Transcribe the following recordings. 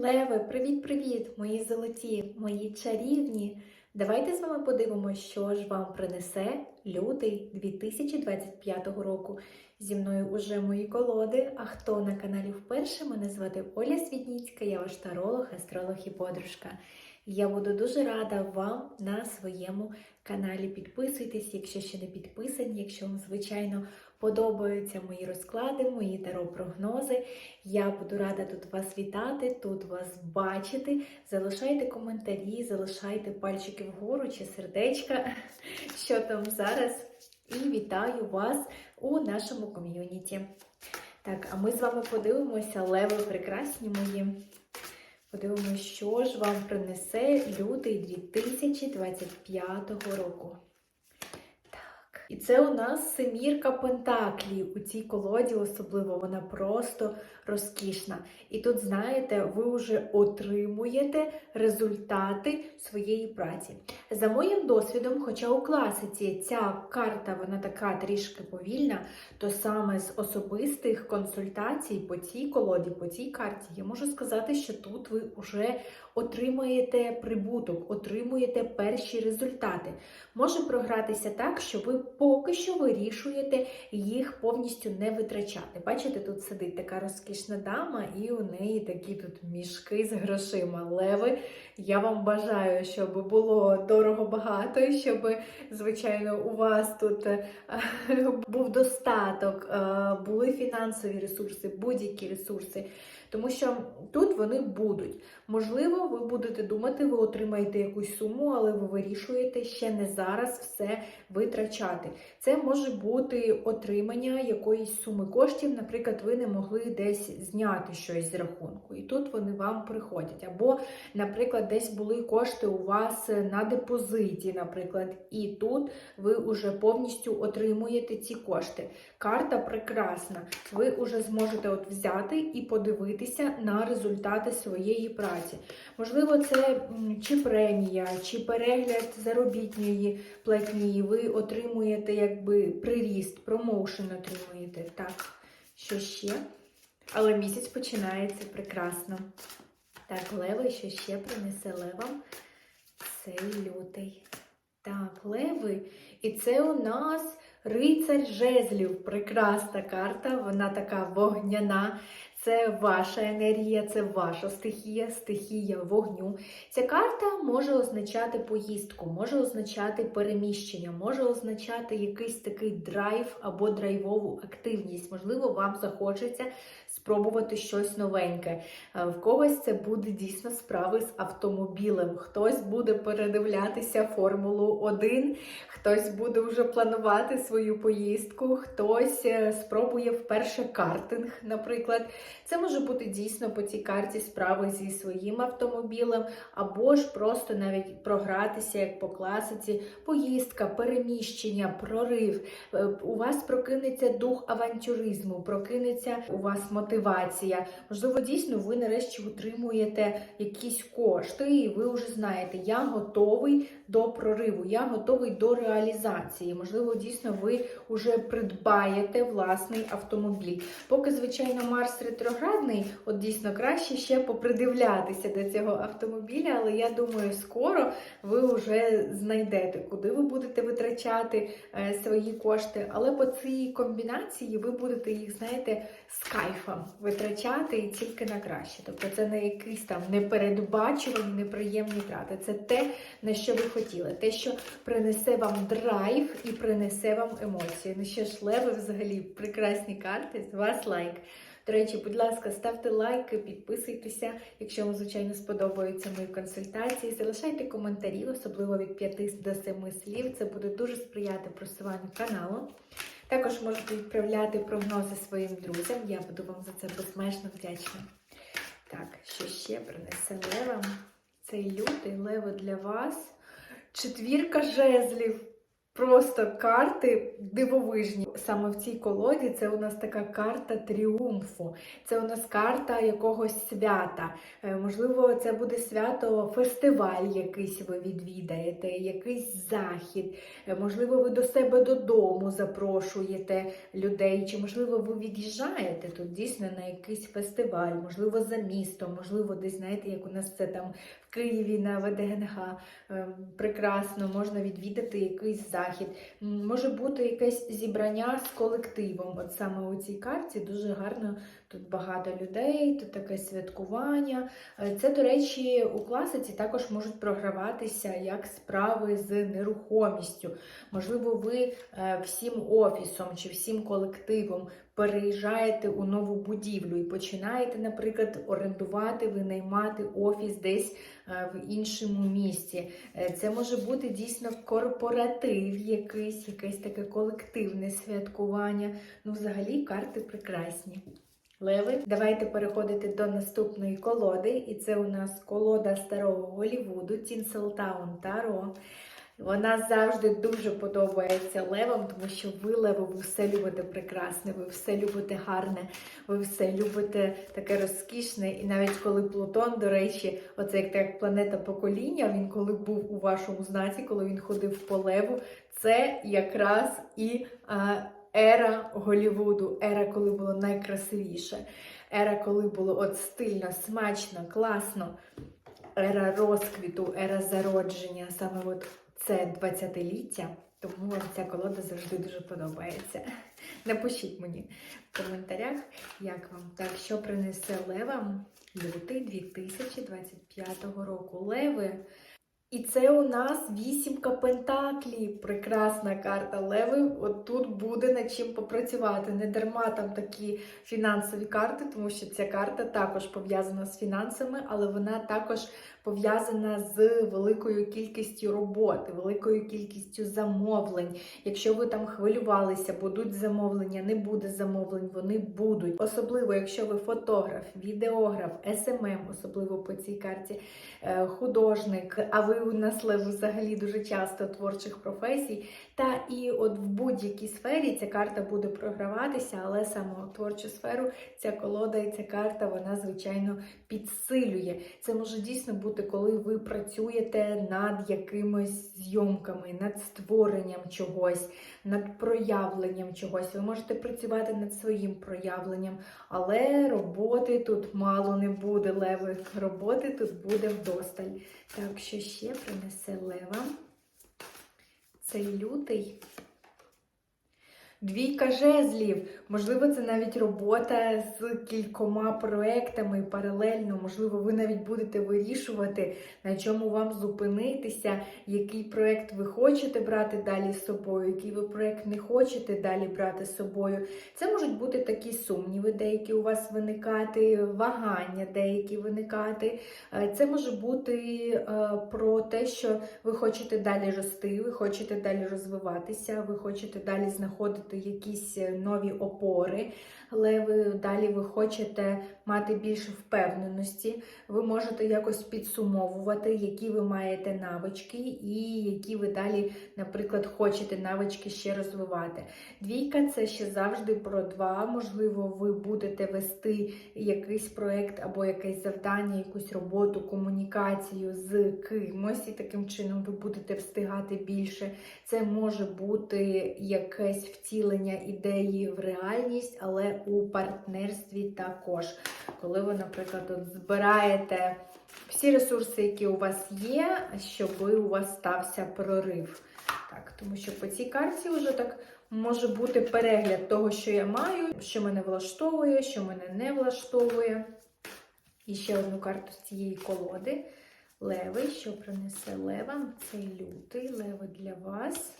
Леви, привіт-привіт, мої золоті, мої чарівні. Давайте з вами подивимося, що ж вам принесе лютий 2025 року. Зі мною уже мої колоди. А хто на каналі вперше? Мене звати Оля Свідніцька, я ваш таролог, астролог і подружка. Я буду дуже рада вам на своєму каналі. Підписуйтесь, якщо ще не підписані, якщо вам, звичайно, подобаються мої розклади, мої таро-прогнози. Я буду рада тут вас вітати, тут вас бачити. Залишайте коментарі, залишайте пальчики вгору чи сердечка, що там зараз. І вітаю вас у нашому ком'юніті. Так, а ми з вами подивимося, леви прекрасні мої. Подивимося, що ж вам принесе лютий 2025 року. І це у нас семірка пентаклів. У цій колоді особливо вона просто розкішна. І тут, знаєте, ви вже отримуєте результати своєї праці. За моїм досвідом, хоча у класиці ця карта вона така трішки повільна, то саме з особистих консультацій по цій колоді, по цій карті, я можу сказати, що тут ви вже отримаєте прибуток, отримуєте перші результати. Може програтися так, що ви поки що вирішуєте їх повністю не витрачати. Бачите, тут сидить така розкішна дама, і у неї такі тут мішки з грошима. Леви. Я вам бажаю, щоб було дорого багато, щоб, звичайно, у вас тут е, був достаток, е, були фінансові ресурси, будь-які ресурси. Тому що тут вони будуть. Можливо, ви будете думати, ви отримаєте якусь суму, але ви вирішуєте ще не зараз все витрачати. Це може бути отримання якоїсь суми коштів. Наприклад, ви не могли десь зняти щось з рахунку, і тут вони вам приходять. Або, наприклад, десь були кошти у вас на депозиті, наприклад, і тут ви вже повністю отримуєте ці кошти. Карта прекрасна. Ви вже зможете от взяти і подивитися на результати своєї праці. Можливо, це чи премія, чи перегляд заробітної платні. Ви отримуєте якби приріст, промоушен отримуєте. Так, що ще? Але місяць починається прекрасно. Так, леви, що ще принесе левам цей лютий. Так, леви. І це у нас рицар жезлів. Прекрасна карта, вона така вогняна. Це ваша енергія, це ваша стихія, стихія вогню. Ця карта може означати поїздку, може означати переміщення, може означати якийсь такий драйв або драйвову активність. Можливо, вам захочеться спробувати щось новеньке. В когось це буде дійсно справи з автомобілем. Хтось буде передивлятися Формулу 1, хтось буде вже планувати свою поїздку, хтось е, спробує вперше картинг, наприклад. Це може бути дійсно по цій карті справи зі своїм автомобілем, або ж просто навіть програтися, як по класиці, поїздка, переміщення, прорив. Е, У вас прокинеться дух авантюризму, прокинеться у вас мотивація. Можливо, дійсно, ви нарешті отримуєте якісь кошти, і ви вже знаєте, я готовий до прориву, я готовий до реалізації. Можливо, дійсно, ви вже придбаєте власний автомобіль. Поки, звичайно, Марс ретроградний, от дійсно краще ще попридивлятися до цього автомобіля, але я думаю, скоро ви вже знайдете, куди ви будете витрачати е, свої кошти. Але по цій комбінації ви будете їх, знаєте, з кайфом витрачати і тільки на краще. Тобто це не якісь там непередбачувані, неприємні трати. Це те, на що ви хотіли, те, що принесе вам драйв і принесе вам емоції. Ну що ж, леви взагалі прекрасні карти, з вас лайк. До речі, будь ласка, ставте лайки, підписуйтеся, якщо вам, звичайно, сподобаються мої консультації. Залишайте коментарі, особливо від 5 до 7 слів. Це буде дуже сприяти просуванню каналу. Також можете відправляти прогнози своїм друзям. Я буду вам за це безмежно вдячна. Так, що ще принесе левам? Цей лютий лево для вас. Четвірка жезлів. Просто карти дивовижні. Саме в цій колоді це у нас така карта тріумфу. Це у нас карта якогось свята. Е, Можливо, це буде свято, фестиваль якийсь ви відвідаєте, якийсь захід. Е, Можливо, ви до себе додому запрошуєте людей, чи можливо ви від'їжджаєте тут дійсно на якийсь фестиваль, можливо, за містом, можливо, десь знаєте, як у нас це там в Києві на ВДНГ. Е, Прекрасно, можна відвідати якийсь захід. Може бути якесь зібрання з колективом. От саме у цій карті дуже гарно тут багато людей, тут таке святкування. Е, Це, до речі, у класиці також можуть програватися як справи з нерухомістю. Можливо, ви е, всім офісом чи всім колективом переїжджаєте у нову будівлю і починаєте, наприклад, орендувати, винаймати офіс десь е, в іншому місті. Е, Це може бути дійсно корпоратив якийсь, якесь таке колективне святкування. Ну, взагалі, карти прекрасні. Леви, давайте переходити до наступної колоди. І це у нас колода старого Голівуду Тінселтаун Таро. Вона завжди дуже подобається левам, тому що ви, леви, ви все любите прекрасне, ви все любите гарне, ви все любите таке розкішне. І навіть коли Плутон, до речі, оце як, як планета покоління, він коли був у вашому знаці, коли він ходив по леву, це якраз і а, ера Голівуду, ера, коли було найкрасивіше, ера, коли було от стильно, смачно, класно, ера розквіту, ера зародження, саме от це 20-ліття, тому ця колода завжди дуже подобається. Напишіть мені в коментарях, як вам. Так, що принесе левам лютий 2025 року. Леви. І це у нас вісімка Пентаклі. Прекрасна карта Леви. От тут буде над чим попрацювати. Не дарма там такі фінансові карти, тому що ця карта також пов'язана з фінансами, але вона також пов'язана з великою кількістю роботи, великою кількістю замовлень. Якщо ви там хвилювалися, будуть замовлення, не буде замовлень, вони будуть. Особливо, якщо ви фотограф, відеограф, СММ, особливо по цій карті, е, художник, а ви у нас взагалі дуже часто творчих професій. Та і от в будь-якій сфері ця карта буде програватися, але саме у творчу сферу ця колода і ця карта, вона, звичайно, підсилює. Це може дійсно бути, коли ви працюєте над якимись зйомками, над створенням чогось, над проявленням чогось. Ви можете працювати над своїм проявленням, але роботи тут мало не буде, леви. Роботи тут буде вдосталь. Так, що ще принесе лева? Цей лютий. Двійка жезлів. Можливо, це навіть робота з кількома проектами паралельно. Можливо, ви навіть будете вирішувати, на чому вам зупинитися, який проект ви хочете брати далі з собою, який ви проект не хочете далі брати з собою. Це можуть бути такі сумніви, деякі у вас виникати, вагання, деякі виникати. Е, Це може бути е, про те, що ви хочете далі рости, ви хочете далі розвиватися, ви хочете далі знаходити якісь е, нові опори, але ви далі ви хочете мати більше впевненості. Ви можете якось підсумовувати, які ви маєте навички, і які ви далі, наприклад, хочете навички ще розвивати. Двійка це ще завжди про два. Можливо, ви будете вести якийсь проєкт або якесь завдання, якусь роботу, комунікацію з кимось, і таким чином ви будете встигати більше. Це може бути якесь втілення ідеї в реальність, але у партнерстві також. Коли ви, наприклад, от збираєте всі ресурси, які у вас є, щоб у вас стався прорив. Так, тому що по цій карті вже так може бути перегляд того, що я маю, що мене влаштовує, що мене не влаштовує. І ще одну карту з цієї колоди. Леви, що принесе левам? Цей лютий леви для вас.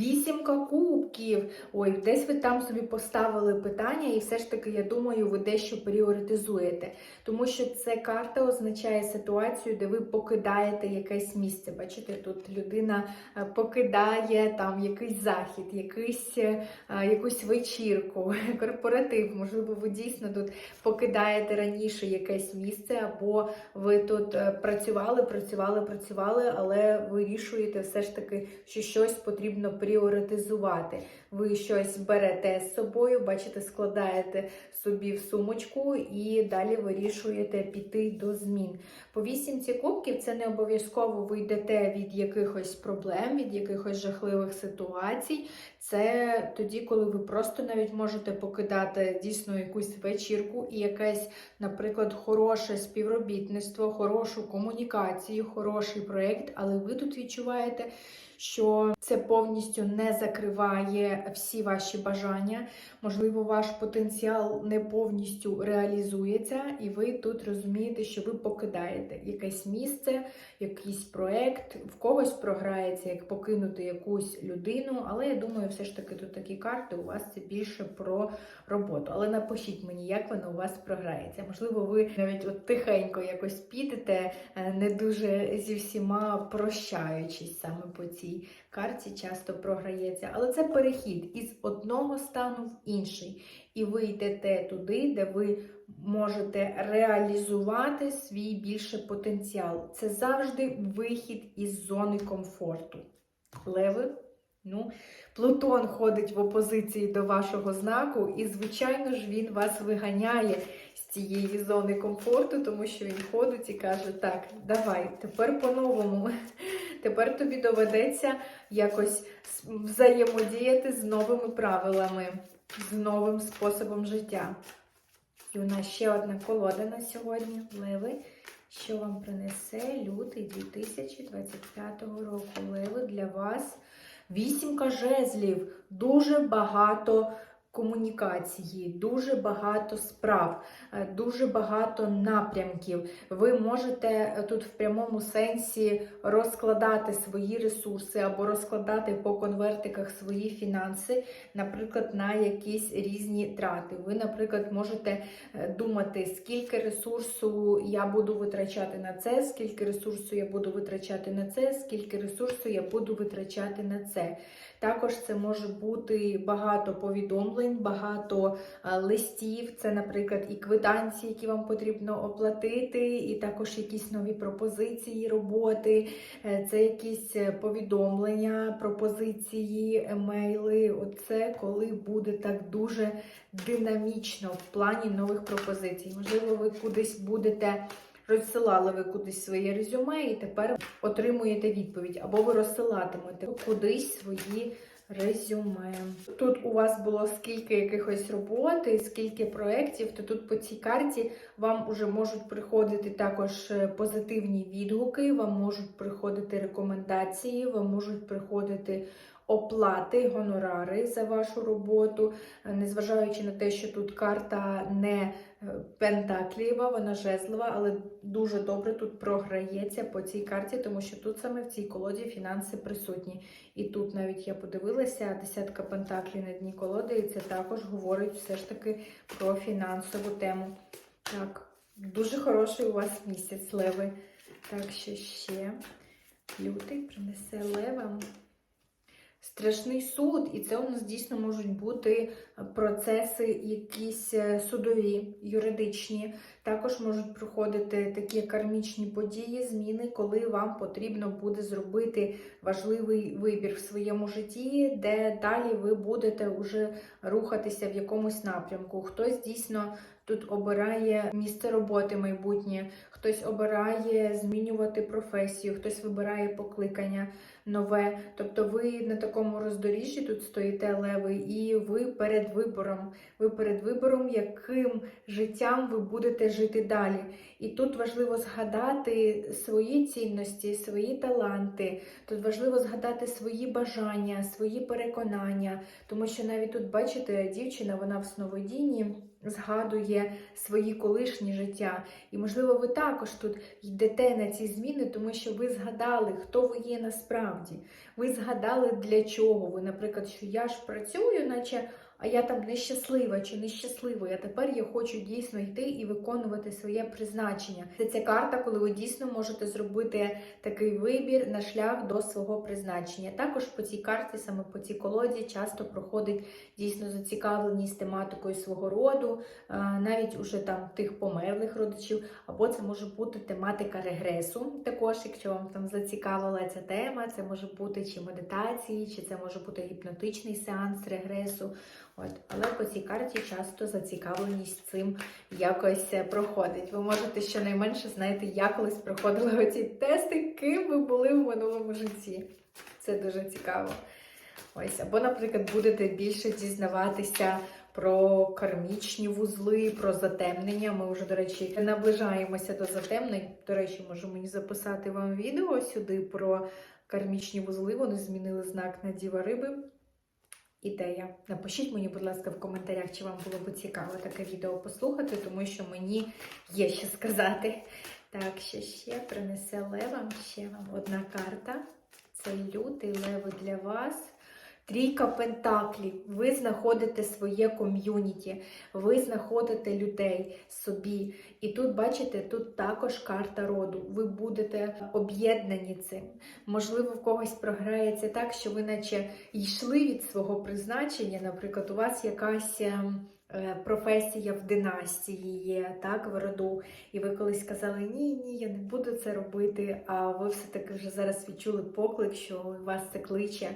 Вісімка кубків. Ой, десь ви там собі поставили питання, і все ж таки, я думаю, ви дещо пріоритизуєте. Тому що ця карта означає ситуацію, де ви покидаєте якесь місце. Бачите, тут людина е, покидає там якийсь захід, якийсь, е, якусь вечірку, корпоратив. Можливо, ви дійсно тут покидаєте раніше якесь місце, або ви тут е, працювали, працювали, працювали, але вирішуєте все ж таки, що щось потрібно пріоритизувати. Ви щось берете з собою, бачите, складаєте собі в сумочку і далі вирішуєте піти до змін. По вісімці кубків це не обов'язково ви йдете від якихось проблем, від якихось жахливих ситуацій. Це тоді, коли ви просто навіть можете покидати дійсно якусь вечірку і якесь, наприклад, хороше співробітництво, хорошу комунікацію, хороший проєкт, але ви тут відчуваєте, що це повністю не закриває всі ваші бажання. Можливо, ваш потенціал не повністю реалізується, і ви тут розумієте, що ви покидаєте якесь місце, якийсь проект, в когось програється, як покинути якусь людину. Але я думаю, все ж таки тут такі карти у вас це більше про роботу. Але напишіть мені, як воно у вас програється. Можливо, ви навіть от тихенько якось підете, е, не дуже зі всіма прощаючись саме по цій карті, часто програється. Але це перехід із одного стану в інший. І ви йдете туди, де ви можете реалізувати свій більше потенціал. Це завжди вихід із зони комфорту. Леви, ну, Плутон ходить в опозиції до вашого знаку, і, звичайно ж, він вас виганяє з цієї зони комфорту, тому що він ходить і каже: так, давай, тепер по-новому. Тепер тобі доведеться якось взаємодіяти з новими правилами, з новим способом життя. І у нас ще одна колода на сьогодні, Леви. Що вам принесе лютий 2025 року? Леви для вас. Вісімка жезлів, дуже багато комунікації, дуже багато справ, е, дуже багато напрямків. Ви можете е, тут в прямому сенсі розкладати свої ресурси або розкладати по конвертиках свої фінанси, наприклад, на якісь різні трати. Ви, наприклад, можете е, думати, скільки ресурсу я буду витрачати на це, скільки ресурсу я буду витрачати на це, скільки ресурсу я буду витрачати на це. Також це може бути багато повідомлень, багато е, листів. Це, наприклад, і квитанції, які вам потрібно оплатити, і також якісь нові пропозиції роботи, Е, це якісь е, повідомлення, пропозиції, емейли. Оце коли буде так дуже динамічно в плані нових пропозицій. Можливо, ви кудись будете. Розсилали ви кудись своє резюме і тепер отримуєте відповідь, або ви розсилатимете кудись свої резюме. Тут у вас було скільки якихось роботи, скільки проєктів, то тут по цій карті вам уже можуть приходити також е, позитивні відгуки, вам можуть приходити рекомендації, вам можуть приходити. Оплати, гонорари за вашу роботу, Е, незважаючи на те, що тут карта не е, пентаклієва, вона жезлова, але дуже добре тут програється по цій карті, тому що тут саме в цій колоді фінанси присутні. І тут навіть я подивилася десятка пентаклів на дні колоди, і це також говорить все ж таки про фінансову тему. Так, дуже хороший у вас місяць, леви. Так що ще лютий принесе левам. Страшний суд, і це у нас дійсно можуть бути процеси якісь е, судові, юридичні. Також можуть проходити такі кармічні події, зміни, коли вам потрібно буде зробити важливий вибір в своєму житті, де далі ви будете вже рухатися в якомусь напрямку. Хтось дійсно тут обирає місце роботи майбутнє, хтось обирає змінювати професію, хтось вибирає покликання нове. Тобто ви на такому роздоріжжі тут стоїте леви, і ви перед вибором. Ви перед вибором, яким життям ви будете жити далі. І тут важливо згадати свої цінності, свої таланти. Тут важливо згадати свої бажання, свої переконання, тому що навіть тут, бачите, дівчина, вона в сновидінні згадує свої колишні життя. І, можливо, ви також тут йдете на ці зміни, тому що ви згадали, хто ви є насправді. Ви згадали для чого. Ви, наприклад, що я ж працюю, наче а я там нещаслива чи нещаслива. А тепер я хочу дійсно йти і виконувати своє призначення. Це ця карта, коли ви дійсно можете зробити такий вибір на шлях до свого призначення. Також по цій карті, саме по цій колоді, часто проходить дійсно зацікавленість тематикою свого роду, навіть уже там тих померлих родичів, або це може бути тематика регресу. Також, якщо вам там зацікавила ця тема, це може бути чи медитації, чи це може бути гіпнотичний сеанс регресу. От, але по цій карті часто зацікавленість цим якось е, проходить. Ви можете щонайменше знаєте, я колись проходила оці тести, ким ви були в минулому житті. Це дуже цікаво. Ось, або, наприклад, будете більше дізнаватися про кармічні вузли, про затемнення. Ми вже, до речі, наближаємося до затемнень. До речі, можу мені записати вам відео сюди про кармічні вузли. Вони змінили знак на Діва Риби. Ідея. Напишіть мені, будь ласка, в коментарях, чи вам було б цікаво таке відео послухати, тому що мені є що сказати. Так, що ще принесе левам ще вам одна карта. Це лютий лево для вас. Трійка пентаклів. Ви знаходите своє ком'юніті, ви знаходите людей собі. І тут, бачите, тут також карта роду. Ви будете об'єднані цим. Можливо, в когось програється так, що ви наче йшли від свого призначення. Наприклад, у вас якась. ем, е, Професія в династії є, так, в роду, і ви колись сказали, ні, ні, я не буду це робити, а ви все-таки вже зараз відчули поклик, що вас це кличе,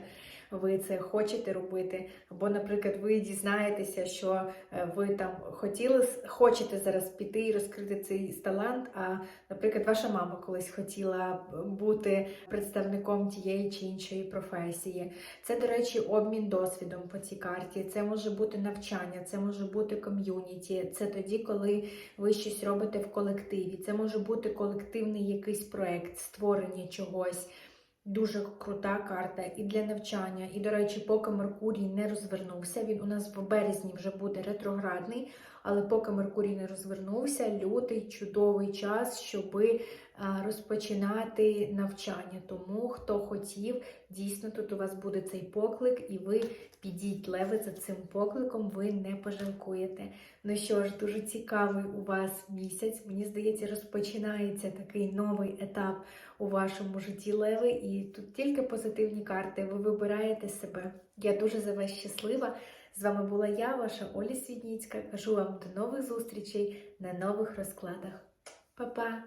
ви це хочете робити. Або, наприклад, ви дізнаєтеся, що е, ви там хотіли, хочете зараз піти і розкрити цей талант, а, наприклад, ваша мама колись хотіла бути представником тієї чи іншої професії. Це, до речі, обмін досвідом по цій карті. Це може бути навчання, це може бути ком'юніті. Це тоді, коли ви щось робите в колективі. Це може бути колективний якийсь проект, створення чогось. Дуже крута карта і для навчання. І, до речі, поки Меркурій не розвернувся, він у нас в березні вже буде ретроградний, але поки Меркурій не розвернувся, лютий чудовий час, щоби розпочинати навчання. Тому хто хотів, дійсно тут у вас буде цей поклик, і ви підіть леви за цим покликом, ви не пожалкуєте. Ну що ж, дуже цікавий у вас місяць. Мені здається, розпочинається такий новий етап у вашому житті леви, і тут тільки позитивні карти. Ви вибираєте себе. Я дуже за вас щаслива. З вами була я, ваша Оля Свідніцька. Кажу вам до нових зустрічей на нових розкладах. Па-па!